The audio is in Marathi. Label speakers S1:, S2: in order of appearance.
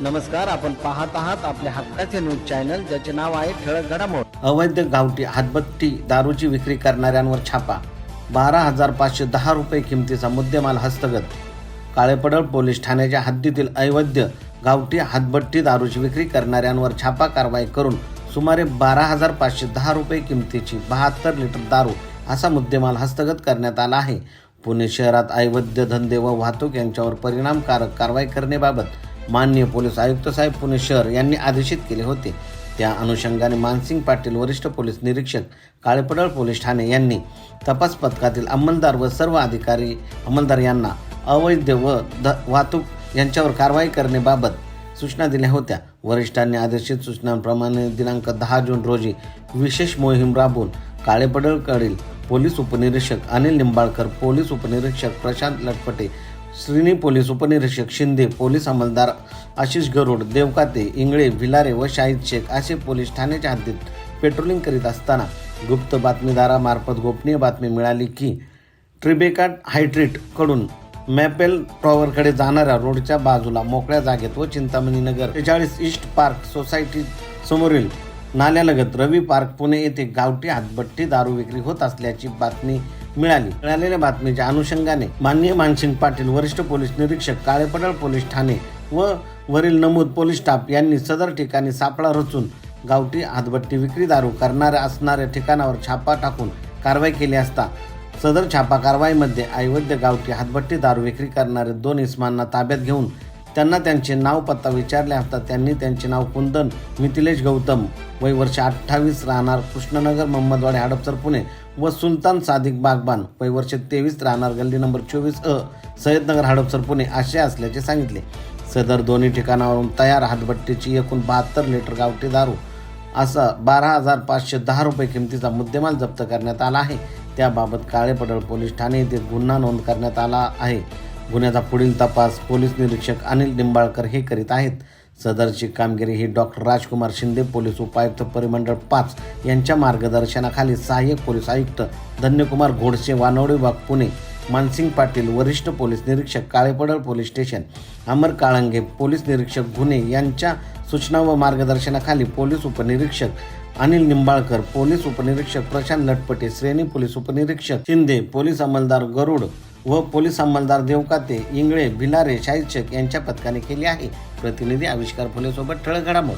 S1: नमस्कार आपण पाहत आहात आपल्या हक्काचे न्यूज चॅनल ज्याचे नाव आहे ठळक घडामोड.
S2: अवैध गावठी हातबत्ती दारूची विक्री करणाऱ्यांवर छापा. बारा हजार पाचशे दहा रुपये किमतीचा मुद्देमाल हस्तगत. काळेपडळ पोलीस ठाण्याच्या हद्दीतील अवैध गावठी हातबट्टी दारूची विक्री करणाऱ्यांवर छापा कारवाई करून सुमारे बारा हजार पाचशे दहा रुपये किमतीची बहात्तर लिटर दारू असा मुद्देमाल हस्तगत करण्यात आला आहे. पुणे शहरात अवैध धंदे व वाहतूक यांच्यावर परिणामकारक कारवाई करण्याबाबत माननीय पोलीस आयुक्त साहेब पुणे शहर यांनी आदेशित केले होते. त्या अनुषंगाने मानसिंग पाटील वरिष्ठ पोलीस निरीक्षक काळेपडळ पोलीस ठाणे यांनी तपास पथकातील अंमलदार व सर्व अधिकारी अंमलदार यांना अवैध व ध वाहतूक यांच्यावर कारवाई करण्याबाबत सूचना दिल्या होत्या. वरिष्ठांनी आदेशित सूचनांप्रमाणे दिनांक दहा जून रोजी विशेष मोहीम राबवून काळेपडळकडील पोलीस उपनिरीक्षक अनिल निंबाळकर पोलीस उपनिरीक्षक प्रशांत लटपटे श्रीनी पोलीस उपनिरीक्षक शिंदे पोलीस अंमलदार आशिष गरुड देवकाते इंगळे भिलारे व शाहिद शेख असे पोलीस ठाण्याच्या हद्दीत पेट्रोलिंग करीत असताना गुप्त बातमीदारामार्फत गोपनीय बातमी मिळाली की ट्रिबेका हायट्रीटकडून मॅपेल टॉवरकडे जाणाऱ्या रोडच्या बाजूला मोकळ्या जागेत व चिंतामणी नगर त्रेचाळीस ईस्ट पार्क सोसायटी समोरील नाल्यालगत रवी पार्क पुणे येथे गावठी हातभट्टी दारू विक्री होत असल्याची बातमी मिळाली. मिळालेल्या बातमीच्या अनुषंगाने माननीय मानसिंग पाटील वरिष्ठ पोलीस निरीक्षक काळेपडळ पोलीस ठाणे व वरील नमूद पोलीस स्टाफ यांनी सदर ठिकाणी सापळा रचून गावठी हातभट्टी विक्री दारू करणाऱ्या असणाऱ्या ठिकाणावर छापा टाकून कारवाई केली असता सदर छापा कारवाईमध्ये अवैध गावठी हातभट्टी दारू विक्री करणारे दोन इस्मांना ताब्यात घेऊन त्यांना त्यांचे नाव पत्ता विचारले असता त्यांनी त्यांचे नाव कुंदन मिथिलेश गौतम वय वर्ष अठ्ठावीस राहणार कृष्णनगर मोहम्मदवाडी हडपसर पुणे व सुलतान सादिक बागबान वय वर्ष तेवीस राहणार गल्ली नंबर चोवीस अ सय्यदनगर हडपसर पुणे असे असल्याचे सांगितले. सदर दोन्ही ठिकाणावरून तयार हातभट्टीची एकूण बहात्तर लिटर गावठी दारू असा बारा हजार पाचशे दहा रुपये किमतीचा मुद्देमाल जप्त करण्यात आला आहे. त्याबाबत काळेपडळ पोलीस ठाणे येथे गुन्हा नोंद करण्यात आला आहे. गुन्ह्याचा पुढील तपास पोलीस निरीक्षक अनिल निंबाळकर हे करीत आहेत. सदरची कामगिरी ही डॉक्टर राजकुमार शिंदे पोलीस उपायुक्त परिमंडळ पाच यांच्या मार्गदर्शनाखाली सहाय्यक पोलीस आयुक्त धन्यकुमार घोडसे वानवडे बाग पुणे मानसिंग पाटील वरिष्ठ पोलीस निरीक्षक Kalepadal police station Amar Kalange police निरीक्षक गुन्हे यांच्या सूचना व मार्गदर्शनाखाली पोलीस उपनिरीक्षक अनिल निंबाळकर पोलीस उपनिरीक्षक प्रशांत लटपटे श्रेणी पोलीस उपनिरीक्षक शिंदे पोलीस अंमलदार गरुड व पोलीस अंमलदार देवकाते इंगळे भिलारे शाहिद शेख यांच्या पथकाने केली आहे. प्रतिनिधी आविष्कार फुलेसोबत ठळक घडामोड.